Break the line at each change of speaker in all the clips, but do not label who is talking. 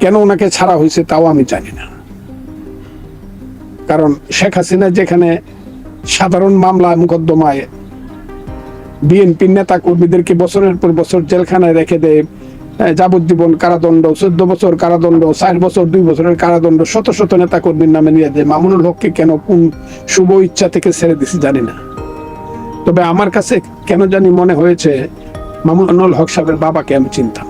কেন ওনাকে ছাড়া হয়েছে তাও আমি জানি না। কারণ শেখ হাসিনা যেখানে সাধারণ মামলা মোকদ্দমায় বিএনপির নেতা কর্মীদেরকে বছরের পর বছর জেলখানায় রেখে দেয় যাবজ্জীবন কারাদণ্ড, চোদ্দ বছর কারাদণ্ড ষাট বছর, দুই বছরের কারাদণ্ড, শত শত নেতা কর্মীর নামে নিয়ে দেয়। মামুনুল হককে কেন কোন শুভ ইচ্ছা থেকে ছেড়ে দিছি জানি না। তবে আমার কাছে কেন জানি মনে হয়েছে, মামুনুল হক সাহেবের বাবাকে আমি চিনতাম।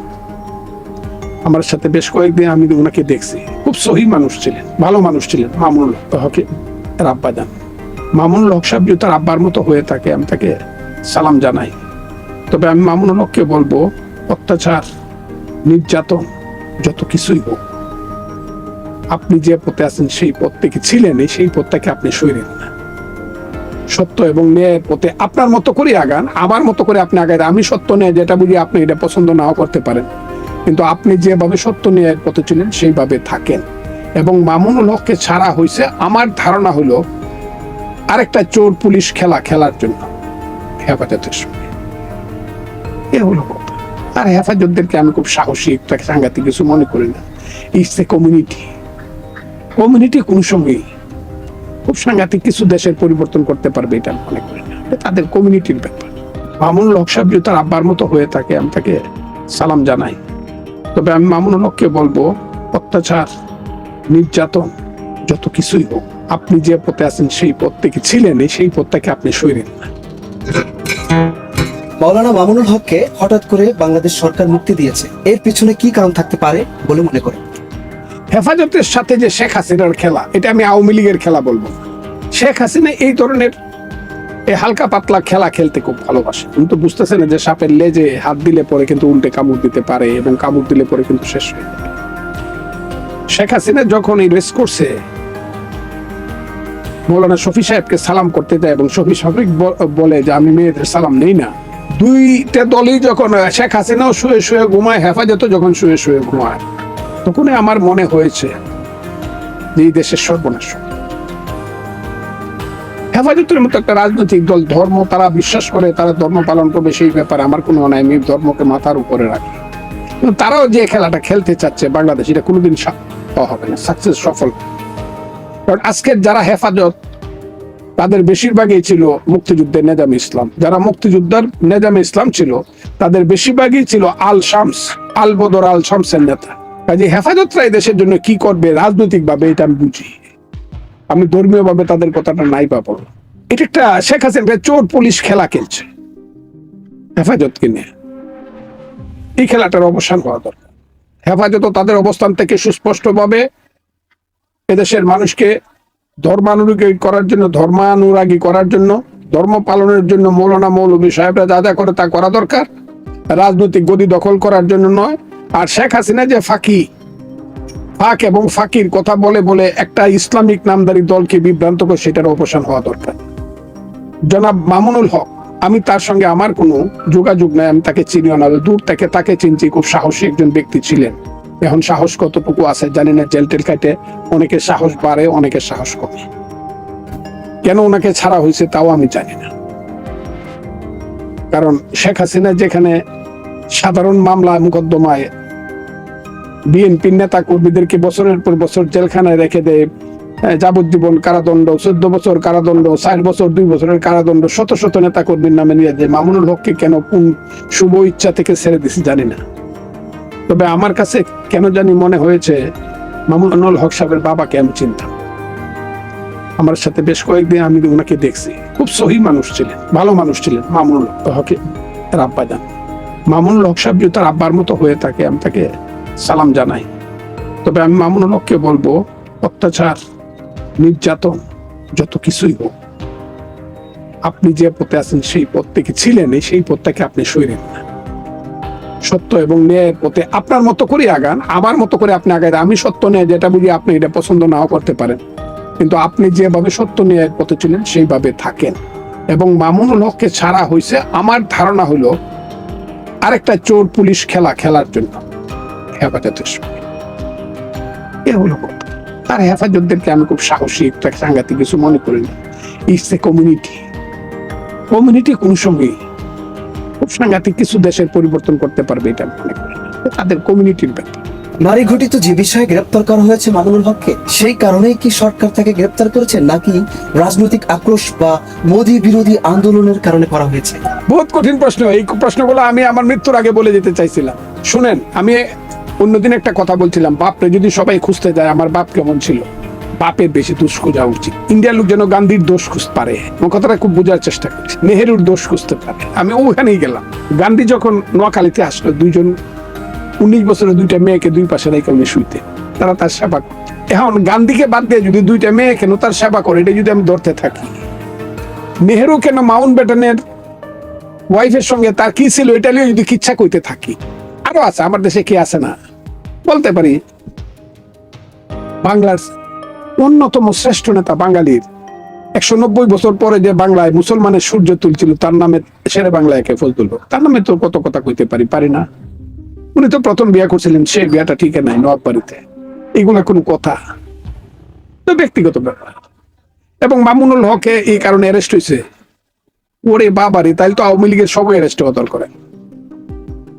আমার সাথে বেশ কয়েকদিন আমি ওনাকে দেখছি। খুব সহি মানুষ ছিলেন, ভালো মানুষ ছিলেন, মামুনুল হকে তার আব্বা যান মামুনুল হক সাহেব তার আব্বার মতো হয়ে থাকে, আমি তাকে সালাম জানাই। তবে আমি মামুনুল হককে বলব, অত্যাচার, নির্যাতন, যত কিছুই হোক, আপনি যে পথে আছেন, সেই পথ থেকে ছিলেন সেই পথটাকে আপনি সইলেন না সত্য এবং ন্যায়ের পথে আপনার মতো করে আগান, আমার মতো করে আপনি আগান আমি সত্য ন্যায় যেটা বুঝি আপনি এটা পছন্দ নাও করতে পারেন। কিন্তু আপনি যেভাবে সত্য ন্যায়ের পথে ছিলেন, সেইভাবে থাকেন। এবং মামুনুল হককে ছাড়া হয়েছে আমার ধারণা হলো আরেকটা চোর পুলিশ খেলা খেলার জন্য। হেফাজতের সঙ্গে এ হলো কথা। আর হেফাজতদেরকে আমি খুব সাহসী একটা সাংঘাতিক কিছু মনে করি না। ইটস এ কমিউনিটি কমিউনিটি কোন সঙ্গেই খুব সাংঘাতিক কিছু দেশের পরিবর্তন করতে পারবে এটা আমি মনে করি না। এটা তাদের কমিউনিটির ব্যাপার। মামুনুল হক সাহেব যদি তার আব্বার মতো হয়ে থাকে, আমি তাকে সালাম জানাই। তবে আমি মামুনুল হককে বলব অত্যাচার নির্যাতন যত কিছুই হোক আপনি যে পথে আছেন সেই পথ থেকে ছিলেন সেই পথটাকে আপনি সইলেন না
মাওলানা মামুনুল হককে হঠাৎ করে বাংলাদেশ সরকার মুক্তি দিয়েছে। এর পিছনে কি কারণ থাকতে পারে বলে মনে করেন?
হেফাজতের সাথে যে শেখ হাসিনার খেলা এটা আমি আওয়ামী লীগের খেলা বলব। শেখ হাসিনা এই ধরনের এই হালকা পাতলা খেলা খেলতে খুব ভালোবাসে। কিন্তু বুঝতেছে না যে সাপের লেজে হাত দিলে পরে কিন্তু উল্টে কামড় দিতে পারে এবং কামড় দিলে পরে কিন্তু শেষ হয়ে যাবে শেখ হাসিনা যখন এই রেস করছে, মৌলানা শফি সাহেবকে সালাম করতে যায় এবং শফি সাহেব বলে যে, আমি মেয়েদের সালাম নেই না। দুইটা দলই যখন শেখ হাসিনাও শুয়ে শুয়ে ঘুমায়, হেফাজত যখন শুয়ে শুয়ে ঘুমায়, তখনই আমার মনে হয়েছে যে, এই দেশের সর্বনাশ। হেফাজতের মতো একটা রাজনৈতিক দল, ধর্ম তারা বিশ্বাস করে, তারা ধর্ম পালন করবে সেই ব্যাপারে আমার কোনো অনায় আমি ধর্মকে মাথার উপরে রাখি। তারাও যে খেলাটা খেলতে চাচ্ছে, বাংলাদেশ, এটা কোনোদিন হবে না সাকসেস সফল। কারণ আজকের যারা হেফাজত, তাদের বেশিরভাগই ছিল মুক্তিযুদ্ধের নেজাম ইসলাম। যারা মুক্তিযুদ্ধের নেজাম ইসলাম ছিল, তাদের বেশিরভাগই ছিল আল শামস, আল বদর আল শামসের নেতা। কাজে হেফাজতরা দেশের জন্য কি করবে, রাজনৈতিকভাবে এটা আমি বুঝি। আমি ধর্মীয় ভাবে তাদের কথাটা নাই পাবো। এটা একটা শেখ হাসিনা চোর পুলিশ খেলা খেলছে। হেফাজতকে নিয়ে? এই খেলাটার অবসান হওয়া দরকার। হেফাজত তাদের অবস্থান থেকে সুস্পষ্টভাবে এদেশের মানুষকে ধর্মানুরাগী করার জন্য, ধর্মানুরাগী করার জন্য, ধর্ম পালনের জন্য মৌলানা মৌলবী সাহেবরা যা যা করে তা করা দরকার। রাজনৈতিক গদি দখল করার জন্য নয়। আর শেখ হাসিনা যে ফাঁকি ফাঁক এবং ফাঁকির কথা বলে বলে একটা ইসলামিক নামদারি দলকে বিভ্রান্ত করে সেটার অবসান হওয়া দরকার। জনাব মামুনুল হক, আমি তার সঙ্গে আমার কোনো যোগাযোগ নাই, আমি তাকে চিনিও না। দূর থেকে তাকে চিনছি, খুব সাহসী একজন ব্যক্তি ছিলেন। এখন সাহস কতটুকু আছে জানি না, জেল টেল কাটে অনেকের সাহস বাড়ে, অনেকের সাহস কমে। কেন ওনাকে ছাড়া হয়েছে তাও আমি জানি না। কারণ শেখ হাসিনা যেখানে সাধারণ মামলা, মোকদ্দমায় বিএনপির নেতা কর্মীদেরকে বছরের পর বছর জেলখানায় রেখে দেয় যাবজ্জীবন কারাদণ্ড, চোদ্দ বছর কারাদণ্ড, ষাট বছর, দুই বছরের কারাদণ্ড, শত শত নেতা কর্মীর নামে নিয়ে দেয় মামুনুল হককে কেন কোন শুভ ইচ্ছা থেকে ছেড়ে দিছি জানি না। তবে আমার কাছে কেন জানি মনে হয়েছে, মামুনুল হক সাহেবের বাবাকে আমি চিনতাম। আমার সাথে বেশ কয়েকদিন আমি ওনাকে দেখছি। খুব সহি মানুষ ছিলেন, ভালো মানুষ ছিলেন মামুনুল হকে তার আব্বা যান মামুনুল হক সাহেব যদি তার আব্বার মতো হয়ে থাকে, আমি তাকে সালাম জানাই। তবে আমি মামুনুল হককে বলব, অত্যাচার, নির্যাতন, যত কিছুই হোক, আপনি যে পথে আছেন সেই পথ থেকে ছিলেন সেই পথটাকে আপনি সইলেন না সত্য এবং ন্যায়ের পথে আপনার মতো করে আগান, আমার মতো করে আপনি আগান আমি সত্য ন্যায় যেটা বুঝি আপনি এটা পছন্দ নাও করতে পারেন। কিন্তু আপনি যেভাবে সত্য ন্যায়ের পথে ছিলেন, সেইভাবে থাকেন। এবং মামুনুল হককে ছাড়া হয়েছে আমার ধারণা হলো আরেকটা চোর পুলিশ খেলা খেলার জন্য। হেফাজতের সঙ্গে এ হলো কথা। হেফাজতদেরকে আমি খুব সাহসী একটা সাংঘাতিক কিছু মনে করি না। ইটস এ কমিউনিটি কমিউনিটি কোন সঙ্গেই খুব সাংঘাতিক কিছু দেশের পরিবর্তন করতে পারবে এটা মনে করি তাদের কমিউনিটির ব্যাপার।
নারী ঘটিত যে বিষয়ে গ্রেপ্তার করা হয়েছে মামুনুল হককে। সেই কারণেই কি সরকার তাকে গ্রেপ্তার করেছে নাকি রাজনৈতিক আক্রোশ বা মোদি বিরোধী আন্দোলনের কারণে করা হয়েছে?
বহুত কঠিন প্রশ্ন। এই প্রশ্নগুলো আমি আমার মৃত্যুর আগে বলে যেতে চাইছিলাম। শুনেন আমি অন্যদিন একটা কথা বলছিলাম, বাপরে যদি সবাই খুঁজতে যায়, আমার বাপ কেমন ছিল? বাপের বেশি দোষ খোঁজা উচিত। ইন্ডিয়ার লোক যেন গান্ধীর দোষ খুঁজতে পারে। আমার কথাটা খুব বোঝার চেষ্টা করছি। নেহেরুর দোষ খুঁজতে পারে। আমি ওখানেই গেলাম। গান্ধী যখন নোয়াখালীতে আসলো, দুইজন উনিশ বছরের দুইটা মেয়েকে দুই পাশে রেখে উনি শুইতে। তারা তার সেবা করত এখন গান্ধীকে বাদ দিয়ে যদি দুইটা মেয়ে কেন তার সেবা করে এটা যদি আমি ধরতে থাকি। নেহেরু কেন মাউন্ট ব্যাটনের ওয়াইফের সঙ্গে তার কি ছিল, এটা নিয়ে যদি কিচ্ছা কইতে থাকি। আরও আছে, আমার দেশে কি আছে না? বলতে পারি, বাংলার অন্যতম শ্রেষ্ঠ নেতা বাঙালির একশো নব্বই বছর পরে যে বাংলায় মুসলমানের সূর্য তুলছিল, তার নামে শেরে বাংলায় একে ফল তুললো। তার নামে তো কত কথা কইতে পারি পারি না। উনি তো প্রথম বিয়ে করছিলেন, সে বিয়াটা ঠিক নাই নবাব বাড়িতে এগুলো কোনো কথা। তো ব্যক্তিগত ব্যাপার। এবং মামুনুল হকে এই কারণে অ্যারেস্ট হয়েছে ওরে বাবারে তাইলে তো আওয়ামী লীগের সবাই অ্যারেস্ট হওয়া দরকার।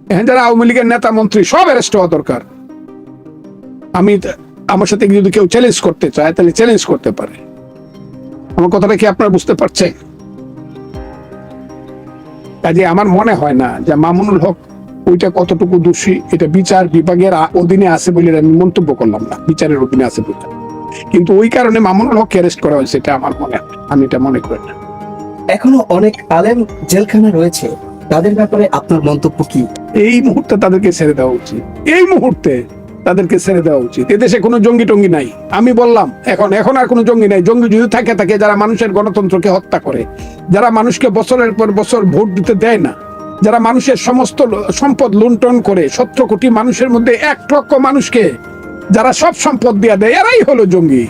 হ্যাঁ যারা আওয়ামী লীগের নেতা মন্ত্রী, সব অ্যারেস্ট হওয়া দরকার। আমি আমার সাথে যদি কেউ চ্যালেঞ্জ করতে চায় তাহলে চ্যালেঞ্জ করতে পারে। আমার কথাটা কি আপনারা বুঝতে পারছেন? কাজে আমার মনে হয় না যে মামুনুল হক ওইটা কতটুকু দোষী এটা বিচার বিভাগের অধীনে আছে বলে আমি মন্তব্য করলাম না বিচারের অধীনে আছে বলে। কিন্তু ওই কারণে মামুনুল হক অ্যারেস্ট করা হয়েছে এটা আমার মনে হয় আমি এটা মনে করি না।
এখনও অনেক আলেম জেলখানা রয়েছে তাদের ব্যাপারে আপনার মন্তব্য কি?
এই মুহূর্তে তাদেরকে ছেড়ে দেওয়া উচিত। এই মুহূর্তে তাদেরকে ছেড়ে দেওয়া উচিত। এদেশে কোনো জঙ্গি টঙ্গি নাই। আমি বললাম, এখন এখন আর কোনো জঙ্গি নাই। জঙ্গি যদি থাকে থাকে, যারা মানুষের গণতন্ত্রকে হত্যা করে, যারা মানুষকে বছরের পর বছর ভোট দিতে দেয় না, যারা মানুষের সমস্ত সম্পদ লুণ্ঠন করে সত্তর কোটি মানুষের মধ্যে এক লক্ষ মানুষকে যারা সব সম্পদ দিয়ে দেয়, এরাই হলো জঙ্গি।